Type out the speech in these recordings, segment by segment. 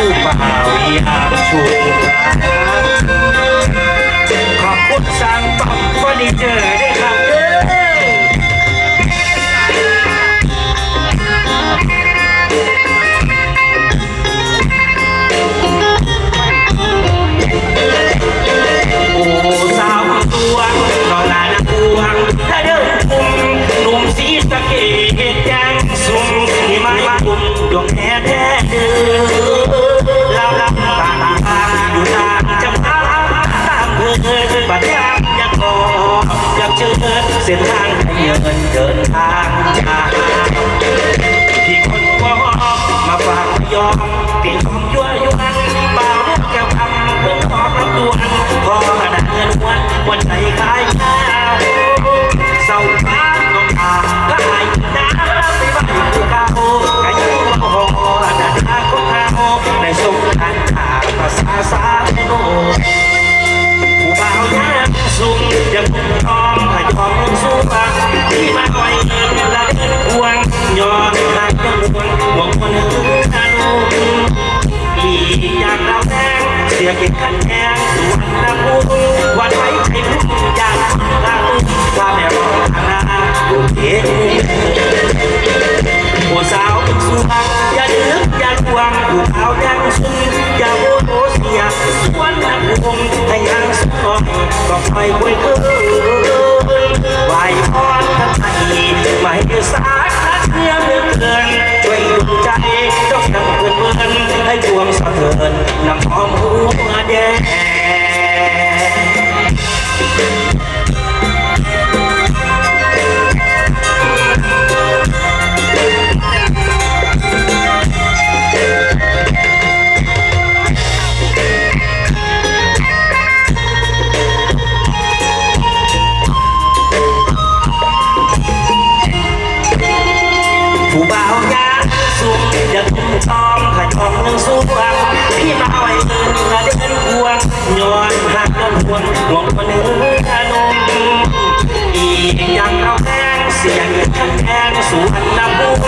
ผู้บ่าวอยากชุมขอบคุณสร้างปั๊มเฟอร์นิเจอร์ด้วยครับเด้อโอ้สาวตัวรอลานะพวงถ้าเดินคุมหนุ่มสีสเกดยังสุมที่ไม้คุมดวงแท้แท้ อยากอยากขออยากเจอเส้นทางให้เงินเดินทางจากที่คนวอมาฝากยอมเป็นของยั่วยวนบ่าวกแก้วคำเพื่อนขอรับดวนพอขนาดเงินวันวันใจาวสุพรรณอย่าดึกอย่าทวงผู้ายังซึ้งอย่าโมโหเสียสวนนักวงให้ยังสนอยก็คอยคุยเคืนไหวพรทันไทยไม่สาคัดเนื้อเมือนช่วยดวงใจจงนำเพื่อนเพื่อนให้ดวงสะเทือนนำหอมหัวแดง ผู้บ่าวยาสูงอย่าทุ่มทองขยองหนึ่งสู้ฟังพี่มาไว้เงินมาเดินควงย้อนหักย้อนห่วงหวงคนหนึ่งขนมอีกอย่างเราแดงเสียงขันแทงสู่อันนำบุญ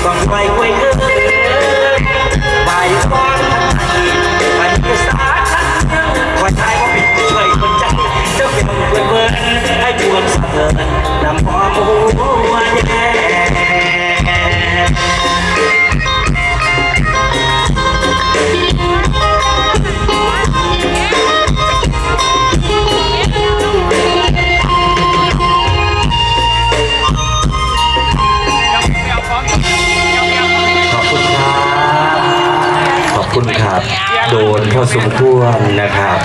อยต้องไว้ไว้เกินไปก่อนทันทีไปสาทันยังคอยทายว่าผิดช่วยคนใจเจ้าเก่งเพื่อเพื่อให้ดวงสะเทินนำพอมู โดนพอสมควรนะครับ